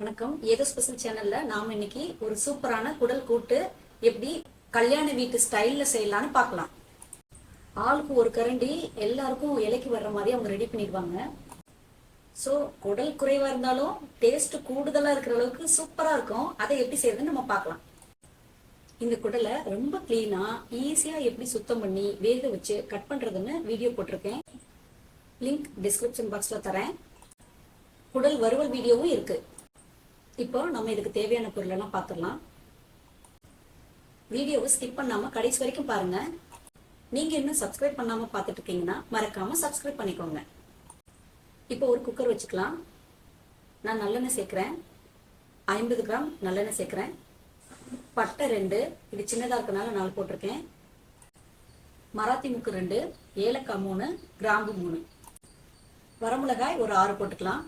வணக்கம். ஏதோ ஸ்பெஷல் சேனல்ல நாம இன்னைக்கு ஒரு சூப்பரான குடல் கூட்டு எப்படி கல்யாண வீட்டு ஸ்டைல்ல செய்யலாம்னு பார்க்கலாம். ஆளுக்கு ஒரு கரண்டி எல்லாருக்கும் இலைக்கு வர்ற மாதிரி அவங்க ரெடி பண்ணிடுவாங்க. ஸோ குடல் குறைவா இருந்தாலும் டேஸ்ட் கூடுதலா இருக்கிற அளவுக்கு சூப்பரா இருக்கும். அதை எப்படி செய்யறதுன்னு நம்ம பார்க்கலாம். இந்த குடலை ரொம்ப கிளீனா ஈஸியா எப்படி சுத்தம் பண்ணி வேக வச்சு கட் பண்றதுன்னு வீடியோ போட்டிருக்கேன். லிங்க் டிஸ்கிரிப்ஷன் பாக்ஸ்ல தரேன். குடல் வறுவல் வீடியோவும் இருக்குது இப்போ நம்ம இதுக்கு தேவையான பொருளெல்லாம் பார்த்துடலாம். வீடியோவை ஸ்கிப் பண்ணாம கடைசி வரைக்கும் பாருங்க. நீங்க இன்னும் சப்ஸ்கிரைப் பண்ணாம பார்த்துட்டு இருக்கீங்கன்னா மறக்காம சப்ஸ்கிரைப் பண்ணிக்கோங்க. இப்போ ஒரு குக்கர் வச்சுக்கலாம். நான் நல்லெண்ணெய் சேர்க்குறேன். ஐம்பது கிராம் நல்லெண்ணெய் சேர்க்குறேன். பட்டை ரெண்டு. இது சின்னதாக இருக்கனால நாலு போட்டிருக்கேன். மராத்தி முக்கு ரெண்டு. ஏலக்காய் மூணு. கிராம்பு மூணு. வரமிளகாய் ஒரு ஆறு போட்டுக்கலாம்.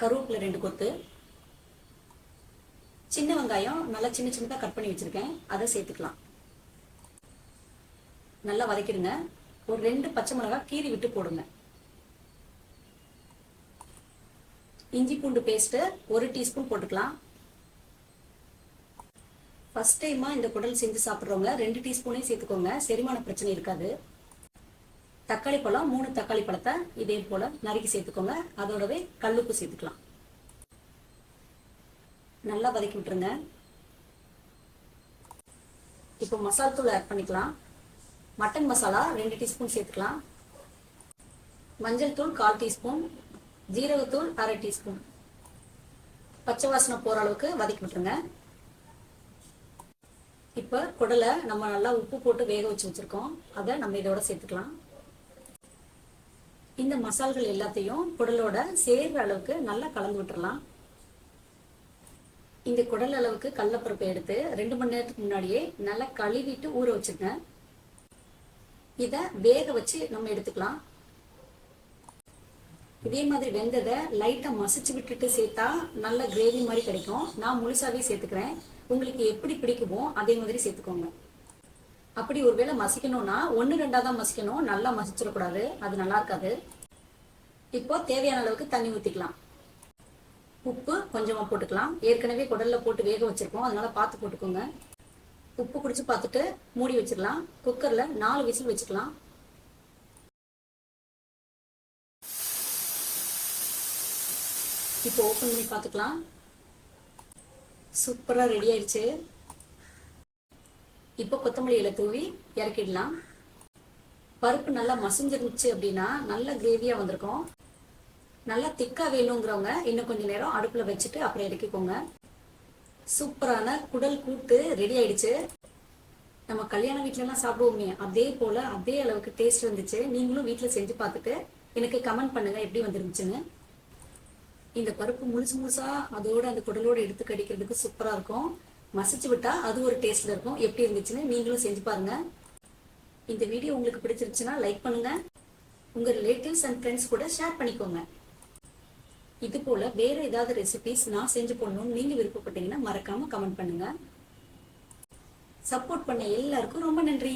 கருவேப்பிலை ரெண்டு கொத்து சின்ன வெங்காயம் நல்லா சின்ன சின்னதாக கட் பண்ணி வச்சுருக்கேன். அதை சேர்த்துக்கலாம். நல்லா வதக்கிடுங்க. ஒரு ரெண்டு பச்சை மிளகாய் கீறி விட்டு போடுங்க. இஞ்சி பூண்டு பேஸ்ட்டு ஒரு டீஸ்பூன் போட்டுக்கலாம். ஃபஸ்ட் டைமாக இந்த குடல் செஞ்சு சாப்பிட்றவங்க ரெண்டு டீஸ்பூனே சேர்த்துக்கோங்க. செரிமான பிரச்சனை இருக்காது. தக்காளி பழம் மூணு தக்காளி பழத்தை இதே போல நறுக்கி சேர்த்துக்கோங்க. அதோடவே கல்லுப்பு சேர்த்துக்கலாம். நல்லா வதக்கி விட்டுருங்க. இப்போ மசால் தூள் ஆட் பண்ணிக்கலாம். மட்டன் மசாலா ரெண்டு டீஸ்பூன் சேர்த்துக்கலாம். மஞ்சள் தூள் கால் டீஸ்பூன். ஜீரகத்தூள் அரை டீஸ்பூன். பச்சை வாசனை போகிற அளவுக்கு வதக்கி விட்டுருங்க. இப்போ குடலை நம்ம நல்லா உப்பு போட்டு வேக வச்சு வச்சுருக்கோம். அதை நம்ம இதோட சேர்த்துக்கலாம். இந்த மசால்கள் எல்லாத்தையும் குடலோட சேர்ற அளவுக்கு நல்லா கலந்து விட்டுறலாம். இந்த குடல் அளவுக்கு கடலப்பருப்பை எடுத்து ரெண்டு மணி நேரத்துக்கு முன்னாடியே நல்லா கழுவிட்டு ஊற வச்சுருங்க. இதை வேக வச்சு நம்ம எடுத்துக்கலாம். இதே மாதிரி வெந்ததை லைட்டாக மசிச்சு விட்டுட்டு சேர்த்தா நல்ல கிரேவி மாதிரி கிடைக்கும். நான் முழுசாவே சேர்த்துக்கிறேன். உங்களுக்கு எப்படி பிடிக்குமோ அதே மாதிரி சேர்த்துக்கோங்க. அப்படி ஒருவேளை மசிக்கணும்னா ஒன்று ரெண்டாக தான் மசிக்கணும். நல்லா மசிச்சிடக்கூடாது. அது நல்லா இருக்காது. இப்போ தேவையான அளவுக்கு தண்ணி ஊற்றிக்கலாம் உப்பு கொஞ்சமாக போட்டுக்கலாம். ஏற்கனவே குடலில் போட்டு வேக வச்சுருக்கோம். அதனால பார்த்து போட்டுக்கோங்க. உப்பு குடிச்சு பார்த்துட்டு மூடி வச்சிடலாம். குக்கரில் நாலு விசில் வச்சுக்கலாம். இப்போ ஓப்பன் பண்ணி பார்த்துக்கலாம். சூப்பராக ரெடி ஆயிடுச்சு. இப்போ கொத்தமல்லியில தூவி இறக்கிடலாம். பருப்பு நல்லா மசிஞ்சிருந்துச்சு அப்படின்னா நல்ல கிரேவியாக வந்திருக்கும். நல்லா திக்காக வேணுங்கிறவங்க இன்னும் கொஞ்சம் நேரம் அடுப்பில் வச்சுட்டு அப்புறம் இறக்கிக்கோங்க. சூப்பரான குடல் கூட்டு ரெடி ஆயிடுச்சு. நம்ம கல்யாண வீட்டிலலாம் சாப்பிடுவோமே அதே போல் அதே அளவுக்கு டேஸ்ட் வந்துச்சு. நீங்களும் வீட்டில் செஞ்சு பார்த்துட்டு எனக்கு கமெண்ட் பண்ணுங்க எப்படி வந்துருந்துச்சுன்னு. இந்த பருப்பு முழுசு முழுசா அதோட அந்த குடலோடு எடுத்து கடிக்கிறதுக்கு சூப்பரா இருக்கும். மசிச்சு விட்டால் அது ஒரு டேஸ்ட்டில் இருக்கும். எப்படி இருந்துச்சுன்னு நீங்களும் செஞ்சு பாருங்கள் இந்த வீடியோ உங்களுக்கு பிடிச்சிருச்சுன்னா லைக் பண்ணுங்கள் உங்கள் ரிலேட்டிவ்ஸ் அண்ட் ஃப்ரெண்ட்ஸ் கூட ஷேர் பண்ணிக்கோங்க. இது போல் வேறு ஏதாவது ரெசிபிஸ் நான் செஞ்சு போடணும்னு நீங்கள் விருப்பப்பட்டீங்கன்னா மறக்காமல் கமெண்ட் பண்ணுங்கள் சப்போர்ட் பண்ண எல்லாருக்கும் ரொம்ப நன்றி.